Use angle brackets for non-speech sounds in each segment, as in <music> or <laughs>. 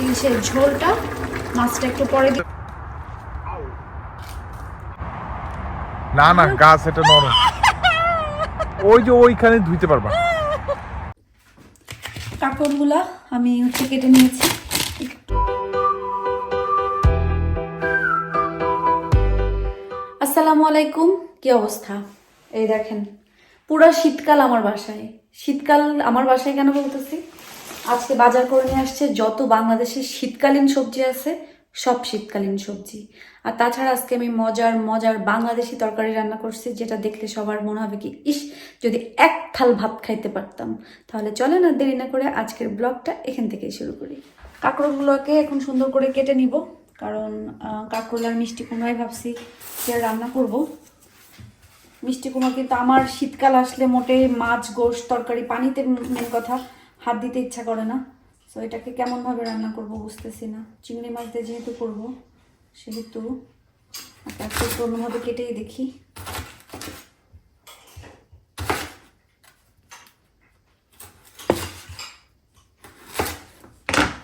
ইলিশের ঝোলটা মাছটা একটু পরে দিই না না গাছ এটা নরম। ওই যে ওইখানে ধুইতে পারবা। কাঁকড়গুলা আমি হচ্ছে কেটে নিয়েছি। আসসালামু আলাইকুম কি অবস্থা? এই দেখেন পুরা শীতকাল আমার বাসায়। শীতকাল আমার বাসায় কেন বলতেছি? আজকে বাজার করে নিয়ে আসছে যত বাংলাদেশের শীতকালীন সবজি আছে সব শীতকালীন সবজি। আর তাছাড়া আজকে আমি মজার মজার বাংলাদেশি তরকারি রান্না করছি যেটা দেখলে সবার মনে হবে কি ইস যদি এক থাল ভাত খাইতে পারতাম। তাহলে চলে না দেরি না করে আজকের ব্লগটা এখান থেকেই শুরু করি। কাঁকড়গুলোকে এখন সুন্দর করে কেটে নিব কারণ আহ, কাঁকরোল আর মিষ্টি কুমড়াই ভাবছি যে রান্না করব। মিষ্টি কুমড়া কিন্তু আমার শীতকাল আসলে মোটে মাছ গোশ তরকারি পানিতে মেন কথা। হাত দিতে ইচ্ছা করে না। তো এটাকে কেমনভাবে রান্না করব বুঝতেছি না। চিংড়ি মাছ দিয়ে যেহেতু করব, সেহেতু একটা একটু অন্যভাবে কেটেই দেখি।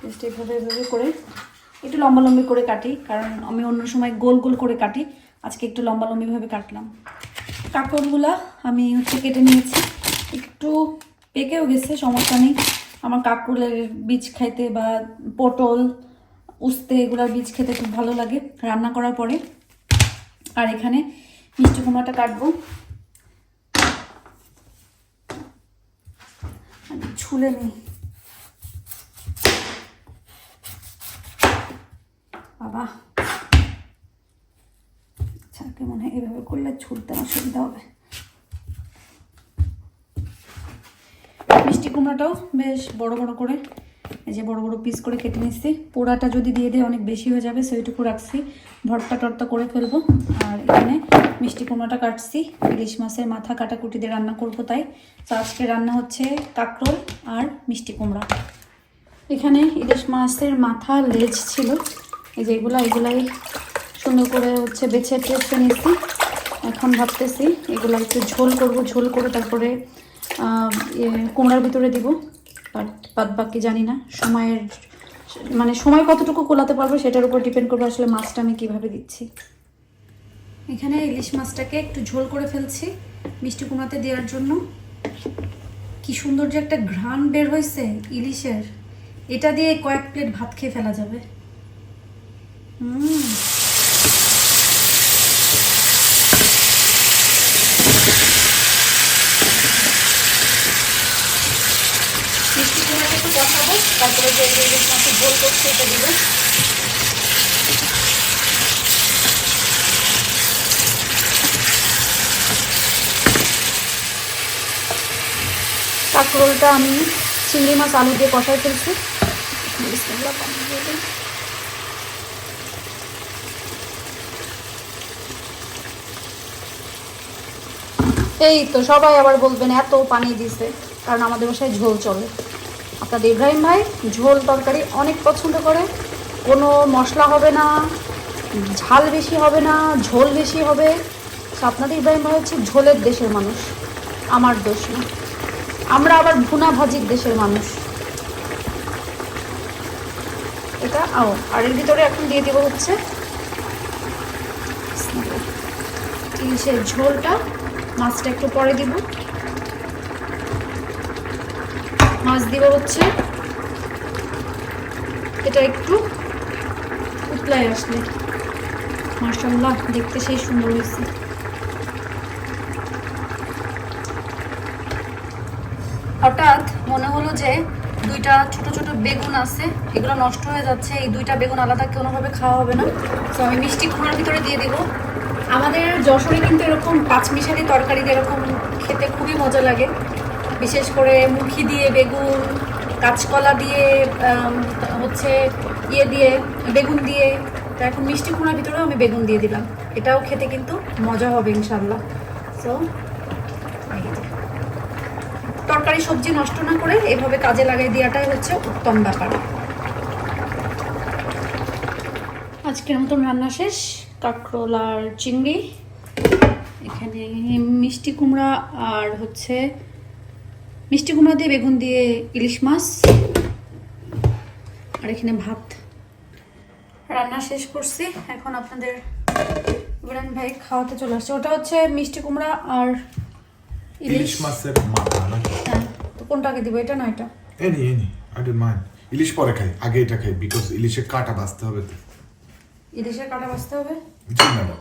জাস্ট এইভাবে এভাবে করে একটু লম্বা লম্বি করে কাটি, কারণ আমি অন্য সময় গোল গোল করে কাটি। আজকে একটু লম্বা লম্বিভাবে কাটলাম। কাঁকড়গুলা আমি হচ্ছে কেটে নিয়েছি। একটু পেকেও গেছে, সমস্যা নেই। আমার কাঁকড়ের বীজ খাইতে বা পটল, উস্তে এগুলোর বীজ খেতে খুব ভালো লাগে রান্না করার পরে। আর এখানে মিষ্টি কুমড়াটা কাটবো। ছুলে নিই। বাবা। আচ্ছা মনে হয় এভাবে করলে আমার সুবিধা হবে। মিষ্টি কুমড়াটাও বেশ বড় বড় করে, এই যে বড় বড় পিস করে কেটে নিচ্ছি। পোড়াটা যদি দিয়ে দিই অনেক বেশি হয়ে যাবে, সেইটুকু রাখছি। ভর্তা টর্তা করে ফেলব। আর এখানে মিষ্টি কুমড়াটা কাটছি। ইলিশ মাছের মাথা কাটাকুটি দিয়ে রান্না করব তাই। তো আজকে রান্না হচ্ছে কাঁকরোল আর মিষ্টি কুমড়া। এখানে ইলিশ মাছের মাথা লেজ ছিল। এই যে এগুলা, এগুলাই সুন্দর করে হচ্ছে বেছে টেছে নিয়েছি এখন ভাবতেছি এগুলো একটু ঝোল করব, ঝোল করে তারপরে কুমড়ার ভিতরে দিব, বাট বাদ বাকি জানি না। সময়ের মানে সময় কতটুকু কোলাতে পারব সেটার উপর ডিপেন্ড করবে আসলে মাছটা আমি কীভাবে দিচ্ছি। এখানে ইলিশ মাছটাকে একটু ঝোল করে ফেলছি মিষ্টি কুমড়াতে দেওয়ার জন্য। কি সুন্দর যে একটা ঘ্রাণ বের হয়েছে ইলিশের। এটা দিয়ে কয়েক প্লেট ভাত খেয়ে ফেলা যাবে। হুম মিষ্টি কুমড়াটা একটু কষাবো তারপরে যে ইলিশ মাছের করছে এটা দিব। কাঁকরোলটা আমি চিংড়ি মাছ আলু দিয়ে কষাই ফেলছি। এই তো সবাই আবার বলবেন এত পানি দিছে, কারণ আমাদের বাসায় ঝোল চলে। আপনাদের ইব্রাহিম ভাই ঝোল তরকারি অনেক পছন্দ করে। কোনো মশলা হবে না, ঝাল বেশি হবে না, ঝোল বেশি হবে। আপনাদের ইব্রাহিম ভাই হচ্ছে ঝোলের দেশের মানুষ, আমার দোষ না। আমরা আবার ভুনা ভাজির দেশের মানুষ। এটা আও আর এর ভিতরে এখন দিয়ে দেবো হচ্ছে ইলিশের ঝোলটা, মাছটা একটু পরে দিব। মাছ দিব হচ্ছে। এটা একটু উতলায় আসলে। মার্শাল্লাহ দেখতে সেই সুন্দর হয়েছে। হঠাৎ মনে হলো যে দুইটা ছোট ছোট বেগুন আছে, এগুলো নষ্ট হয়ে যাচ্ছে, এই দুইটা বেগুন আলাদা কোনোভাবে খাওয়া হবে না। তো আমি মিষ্টি কুমড়ার ভিতরে দিয়ে দেবো। আমাদের যশোরে কিন্তু এরকম পাঁচমিশালি তরকারি এরকম খেতে খুবই মজা লাগে। বিশেষ করে মুখি দিয়ে, বেগুন, কাঁচকলা দিয়ে হচ্ছে ইয়ে দিয়ে, বেগুন দিয়ে। তো এখন মিষ্টি কুমড়ার ভিতরেও আমি বেগুন দিয়ে দিলাম। এটাও খেতে কিন্তু মজা হবে ইনশাল্লাহ সো তরকারি সবজি নষ্ট না করে এভাবে কাজে লাগাই দেওয়াটাই হচ্ছে উত্তম ব্যাপার। আজকের মতন রান্না শেষ। কাঁকরোল আর চিংড়ি। এখানে মিষ্টি কুমড়া আর হচ্ছে মিষ্টি কুমড়া দিয়ে বেগুন দিয়ে ইলিশ মাছ আর এখানে ভাত। রান্না শেষ করছি। এখন আপনাদের ইমরান ভাই খাওয়াতে চলে আসছে। ওটা হচ্ছে মিষ্টি কুমড়া আর ইলিশ। ইলিশ মাছের মাথা হ্যাঁ তো কোনটাকে দিব? এটা না এটা? Any any I don't mind ইলিশ পরে খাই আগে এটা খাই বিকজ ইলিশের কাটা বাঁচতে হবে তো। ইলিশের কাটা বাঁচতে হবে? জি ম্যাডাম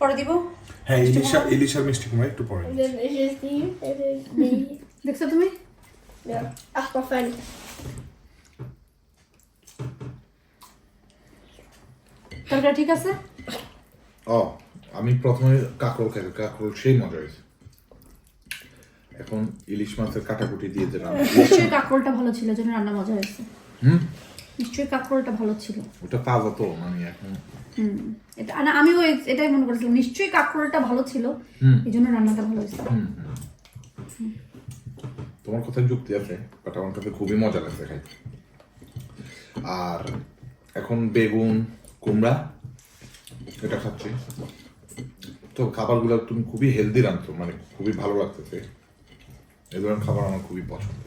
পরে দিব? হ্যাঁ ইলিশ মিষ্টি কুমড়া একটু পরে. <laughs> দেখছ তুমি? তরকারি ঠিক আছে? ও আমি প্রথমে কাঁকরোল খাই কাঁকরোল সেই মজা হয়েছে। এখন ইলিশ মাছের কাটাকুটি দিয়ে দিলাম নিশ্চয়ই কাঁকরোলটা ভালো ছিল জন্য রান্না মজা হয়েছে। হুম? নিশ্চয়ই কাঁকরোলটা ভালো ছিল। ওটা তাজা তো মানে এখন এটা না আমিও এটাই মনে করেছিলাম। নিশ্চয়ই কাঁকরোলটা ভালো ছিল। এই জন্য রান্নাটা ভালো হয়েছে। তোমার কথায় যুক্তি আছে বাট আমার কাছে খুবই মজা লাগছে খাইতে আর এখন বেগুন কুমড়া এটা খাচ্ছি। তো খাবারগুলো তুমি খুবই হেলদি রাঁধছো মানে খুবই ভালো লাগতেছে। এই ধরনের খাবার আমার খুবই পছন্দ।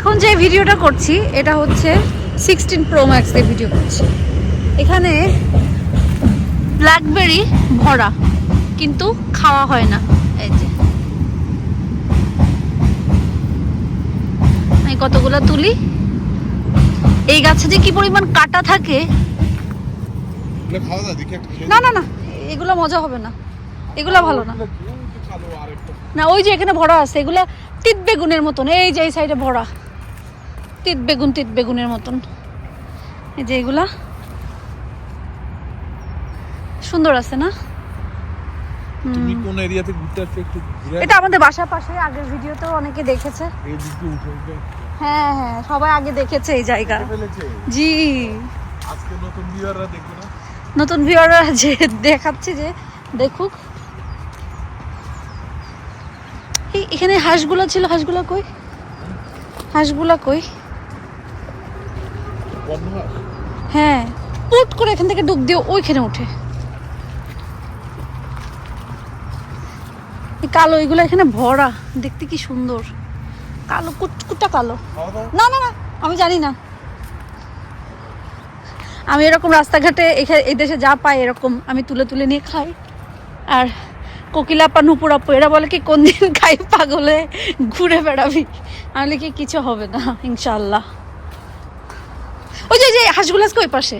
এখন যে ভিডিওটা করছি এটা হচ্ছে সিক্সটিন প্রো ম্যাক্স দিয়ে ভিডিও করছি। এখানে ব্ল্যাকবেরি ভরা কিন্তু খাওয়া হয় না। এই যে। আমি কতগুলো তুলি? এই গাছে যে কি পরিমাণ কাটা থাকে? না না না এগুলো মজা হবে না। এগুলো ভালো না। না ওই যে এখানে ভরা আছে এগুলো তিত বেগুনের মতন এই যে এই সাইডে ভরা। তিত বেগুন তিত বেগুনের মতন। এই যে এগুলা। সুন্দর আছে না? তুমি কোন এরিয়াতে ঘুরতে আসছো একটু এটা আমাদের বাসার পাশে আগের ভিডিওতেও অনেকে দেখেছে। এই দিকে উঠে উঠে হ্যাঁ হ্যাঁ সবাই আগে দেখেছে এই জায়গা। জি। আজকে নতুন ভিউয়াররা দেখবে না? নতুন ভিউয়াররা যে দেখাচ্ছে যে দেখুক। এই এখানে হাঁসগুলো ছিল হাঁসগুলো কই? হাঁসগুলো কই? হয়? পুট করে এখান থেকে ডুব দিয়ে ওইখানে ওঠে কালো এগুলো এখানে ভরা। দেখতে কি সুন্দর। কালো কুটকুটা কালো। না না না আমি জানি না। আমি এরকম রাস্তাঘাটে এখানে এই দেশে যা পাই এরকম আমি তুলে তুলে নিয়ে খাই। আর কোকিলাপা নুপুর আপু এরা বলে কি কোন দিন খাই পাগলে ঘুরে বেড়াবি? আমি কি কিছু হবে না ইনশাল্লাহ ওই যে যে হাঁসগুলো আজকে ওই পাশে।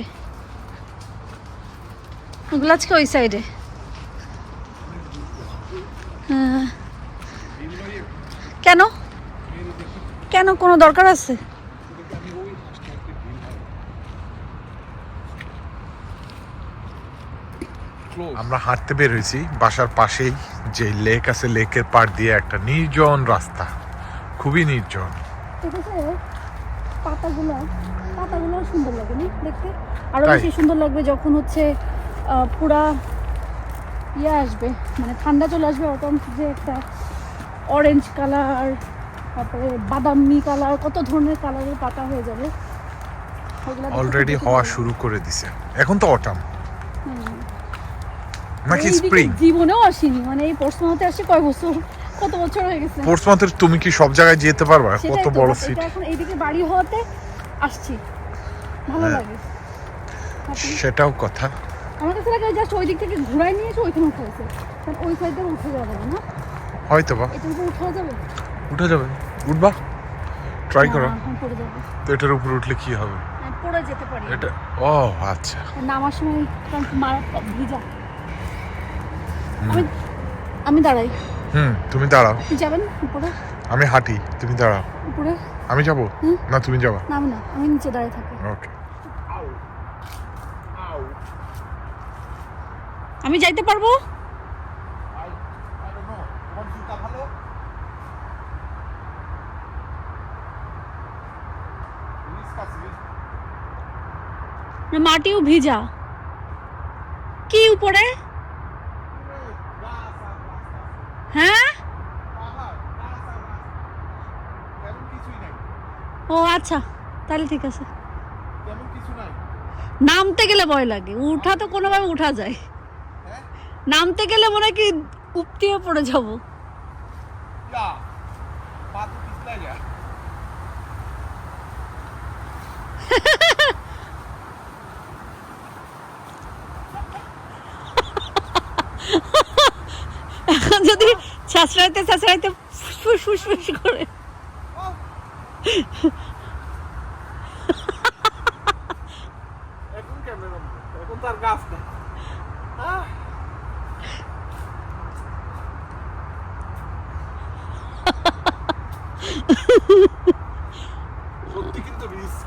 ওগুলো আজকে ওই সাইডে হ্যাঁ। কেন? কেন কোনো দরকার আছে? আমরা হাঁটতে বের হয়েছি বাসার পাশেই যে লেক আছে লেকের পাড় দিয়ে একটা নির্জন রাস্তা। খুবই নির্জন। পাতাগুলো পাতাগুলো সুন্দর লাগে না দেখতে। আরও বেশি সুন্দর লাগবে যখন হচ্ছে পুরা ইয়ে আসবে মানে ঠান্ডা চলে আসবে ওরকম যে একটা অরেঞ্জ কালার তারপরে বাদামি কালার কত ধরনের কালারের পাতা হয়ে যাবে। অলরেডি হওয়া শুরু করে দিছে। এখন তো অটাম নাকি স্প্রিং জীবনেও আসিনি মানে এই পড়শোনাতে আসে কয় বছর? কত বছর হয়ে গেছে? পোর্টসমাউথের তুমি কি সব জায়গায় যেতে পারবা? কত বড় সিট এখন এইদিকে বাড়ি হওয়াতে আসছি। ভালো হ্যাঁ। লাগে। সেটাও কথা। আমার কাছে লাগে জাস্ট ওই দিক থেকে ঘুরাই নিয়ে এসে ওইখানে উঠে গেছে। ওই সাইড উঠে যাবে না হয়তো বা। এটা উপরে উঠা যাবে? উঠে যাবে। উঠবা? ট্রাই করো। না, তো এটার উপর উঠলে কি হবে? আমি পড়ে যেতে পারি। এটা ও আচ্ছা। নামার সময় কারণ মারা ভিজা। আমি আমি দাঁড়াই। হুম তুমি দাঁড়াও। যাবেন উপরে? আমি হাঁটি তুমি দাঁড়াও। উপরে? আমি যাব। না তুমি যাবা। নাম না আমি নিচে দাঁড়িয়ে থাকি। ওকে আমি যাইতে পারব? মাটিও ভিজা। কি উপরে? হ্যাঁ? ও আচ্ছা তাহলে ঠিক আছে। নামতে গেলে ভয় লাগে উঠা তো কোনোভাবে উঠা যায়। নামতে গেলে মনে হয় কি উপটিয়ে পড়ে যাব। এখন যদি ছাঁচড়াইতে ছাঁচড়াইতে ফুস ফুস ফুস করে। এখন ক্যামেরা এখন তার গাছ না আহ। সত্যি কিন্তু রিস্ক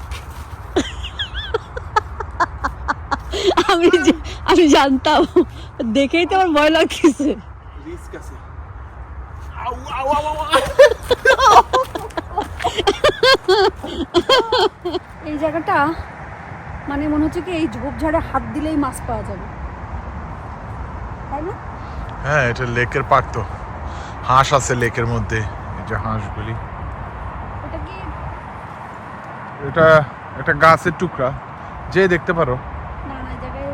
আমি যে- আমি জানতাম। দেখেই তো আমার ভয় লাগতেছে। রিস্ক আছে। আউ আউ এই জায়গাটা মানে মনে হচ্ছে কি এই ঝোপঝাড়ে হাত দিলেই মাছ পাওয়া যাবে। তাই না? হ্যাঁ এটা লেকের পার্ক তো। হাঁস আছে লেকের মধ্যে। এই যে হাঁসগুলি এটা এটা একটা গাছের টুকরা। যে দেখতে পারো না না এই জায়গায়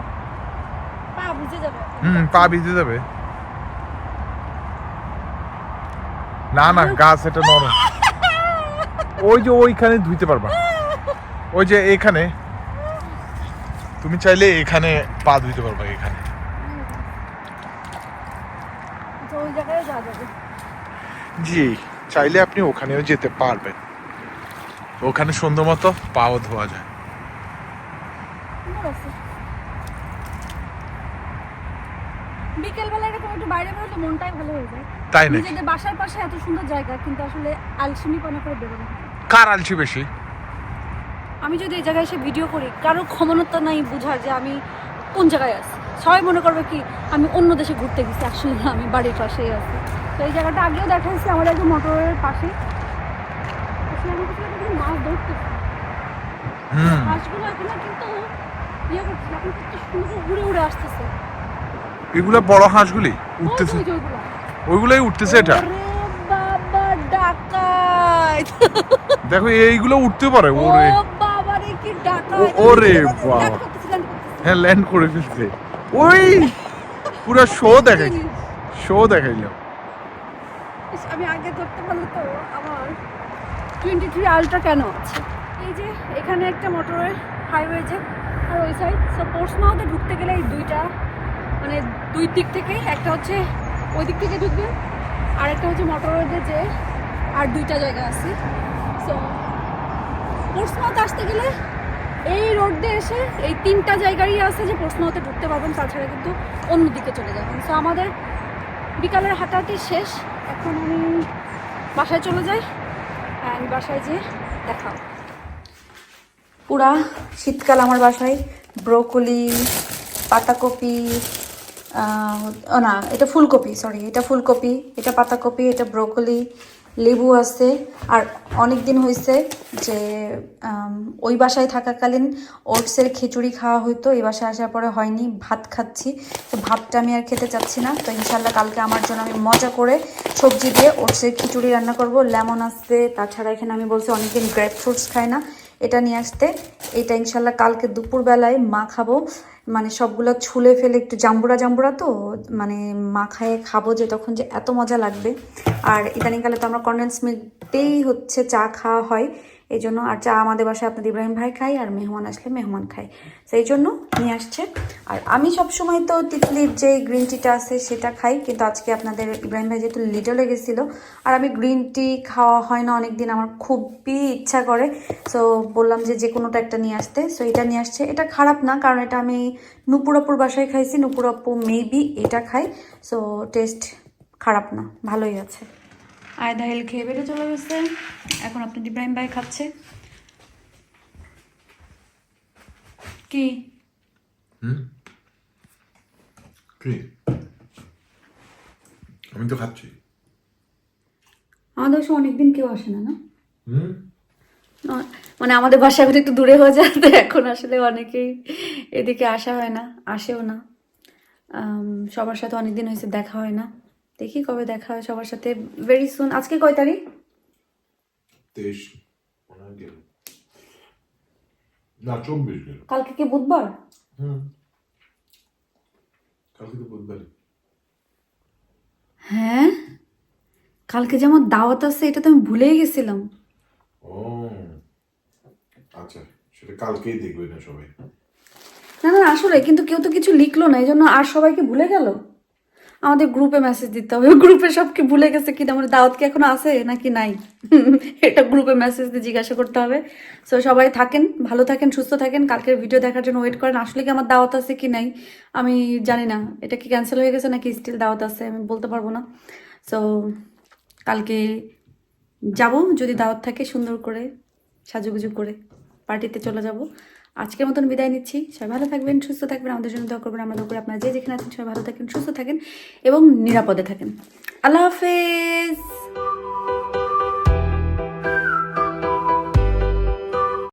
পা বুঝে যাবে হুম পা ভিজে যাবে। না না গাছ এটা নরম। ওই যে ওইখানে ধুইতে পারবা। ওই যে এখানে। তুমি চাইলে এখানে পা ধুইতে পারবা এখানে। জি চাইলে আপনি ওখানেও যেতে পারবেন। ওখানে সুন্দর মতো পাও ধোয়া যায় সুন্দর আছে বিকেলবেলা এরকম একটু বাইরে বেরোলে মনটাই ভালো হয়ে যায়। তাই নাকি? নিজেদের বাসার পাশে এত সুন্দর জায়গা কিন্তু আসলে আলসিমি পানা করে বেরোনো হয়। কার আলছি বেশি? আমি যদি এই জায়গায় এসে ভিডিও করি কারোর ক্ষমতা নাই বোঝার যে আমি কোন জায়গায় আছি। সবাই মনে করবে কি আমি অন্য দেশে ঘুরতে গেছি আসলে না আমি বাড়ির পাশেই আছি। তো এই জায়গাটা আগেও দেখাচ্ছি আমাদের একদম মোটরের পাশে। দেখি মাছ ধরতে মাছগুলো এখন কিন্তু ইয়ে করছে এখন কত সুন্দর উড়ে উড়ে আসতেছে। এগুলো বড় হাঁসগুলি উঠতেছে। ওইগুলোই উঠতেছে এটা। দেখো এইগুলো উঠতে পারে ওরে। ওরে বাবা। হ্যাঁ ল্যান্ড করে ফেলছে। ওই পুরো শো দেখাই শো দেখাইলাম ইস, আমি আগে ধরতে পারলে তো আমার টোয়েন্টি থ্রি আলট্রা কেন আছে? এই যে এখানে একটা মোটরের হাইওয়ে যে আর ওই সাইড সো পোর্টসমাউথে ঢুকতে গেলে এই দুইটা মানে দুই দিক থেকে একটা হচ্ছে ওই দিক থেকে ঢুকবে আর একটা হচ্ছে মোটর রোডে যে আর দুইটা জায়গা আছে। সো পোর্টসমাউথ আসতে গেলে এই রোড দিয়ে এসে এই তিনটা জায়গারই আছে যে পোর্টসমাউথে ঢুকতে পারবেন, তাছাড়া কিন্তু অন্য দিকে চলে যাবেন। সো আমাদের বিকালের হাঁটাহাঁটি শেষ। এখন আমি বাসায় চলে যাই অ্যান্ড বাসায় যেয়ে দেখাও। পুরা শীতকাল আমার বাসায়, ব্রোকলি, পাতাকপি ও না, এটা ফুলকপি সরি এটা ফুলকপি, এটা পাতাকপি, এটা ব্রোকলি, লেবু আছে। আর অনেক দিন হয়েছে যে ওই বাসায় থাকাকালীন ওটসের খিচুড়ি খাওয়া হতো এই বাসায় আসার পরে হয়নি, ভাত খাচ্ছি। তো ভাতটা আমি আর খেতে চাচ্ছি না, তো ইনশাল্লাহ কালকে আমার জন্য আমি মজা করে সবজি দিয়ে ওটসের খিচুড়ি রান্না করব। লেমন আসতে তাছাড়া এখানে আমি বলছি অনেকদিন গ্রেপ ফ্রুটস খাই না, এটা নিয়ে আসতে। এটা ইনশাল্লাহ কালকে দুপুরবেলায় মা খাব। মানে সবগুলো ছুলে ফেলে একটু জাম্বুরা জাম্বুরা তো মানে মাখায় খাব যে তখন যে এত মজা লাগবে। আর ইদানিংকালে তো আমরা কন্ডেন্স মিল্কতেই হচ্ছে চা খাওয়া হয়। এই জন্য আর চা আমাদের বাসায় আপনাদের ইব্রাহিম ভাই খাই আর মেহমান আসলে মেহমান খাই সেই জন্য নিয়ে আসছে। আর আমি সব সময় তো তিতলির যে গ্রিন টিটা আছে সেটা খাই, কিন্তু আজকে আপনাদের ইব্রাহিম ভাই যেহেতু লিটলে গেছিল, আর আমি গ্রিন টি খাওয়া হয় না অনেক দিন আমার খুবই ইচ্ছা করে। সো বললাম যে যে কোনোটা একটা নিয়ে আসতে। সো এটা নিয়ে আসছে। এটা খারাপ না, কারণ এটা আমি নুপুরাপুর বাসায় খাইছি, নুপুরাপু মেবি এটা খাই। সো টেস্ট খারাপ না, ভালোই আছে। আয়দা হেল খেয়ে বেড়ে চলে গেছে। এখন আপনার ইব্রাহিম ভাই খাচ্ছে। কি? হুম? কি? আমি তো খাচ্ছি। আমাদের বাসায় অনেকদিন কেউ আসে না না? মানে আমাদের বাসা এখন একটু দূরে হয়ে যায় এখন আসলে অনেকেই এদিকে আসা হয় না আসেও না। সবার সাথে অনেকদিন হয়েছে দেখা হয় না। দেখি কবে দেখা হয় সবার সাথে। ভেরি সুন আজকে কয় তারিখ? তেইশ। না চব্বিশ গেল। কালকে কি বুধবার? হুম। কালকে তো বুধবার হ্যাঁ? কালকে যে আমার দাওয়াত আছে এটা তো আমি ভুলেই গেছিলাম। ও আচ্ছা সেটা কালকেই দেখবে না সবাই। না না আসলে কিন্তু কেউ তো কিছু লিখলো না এই জন্য আর সবাইকে ভুলে গেল? আমাদের গ্রুপে মেসেজ দিতে হবে। <laughs> গ্রুপে সব কি ভুলে গেছে কি না আমাদের দাওয়াত কি এখনও আছে নাকি নাই? <laughs> এটা গ্রুপে মেসেজ দিয়ে জিজ্ঞাসা করতে হবে। সো সবাই থাকেন, ভালো থাকেন, সুস্থ থাকেন। কালকের ভিডিও দেখার জন্য ওয়েট করেন। আসলে কি আমার দাওয়াত আছে কি নাই? আমি জানি না। এটা কি ক্যান্সেল হয়ে গেছে নাকি স্টিল দাওয়াত আছে? আমি বলতে পারব না। সো কালকে যাব। যদি দাওয়াত থাকে সুন্দর করে সাজুগুজু করে পার্টিতে চলে যাব। আজকের মতন বিদায় নিচ্ছি। সবাই ভালো থাকবেন, সুস্থ থাকবেন, আমাদের জন্য দোয়া করবেন, আমাদের করে আপনারা যে যেখানে আছেন সবাই ভালো থাকেন, সুস্থ থাকেন এবং নিরাপদে থাকেন। আল্লাহ হাফেজ।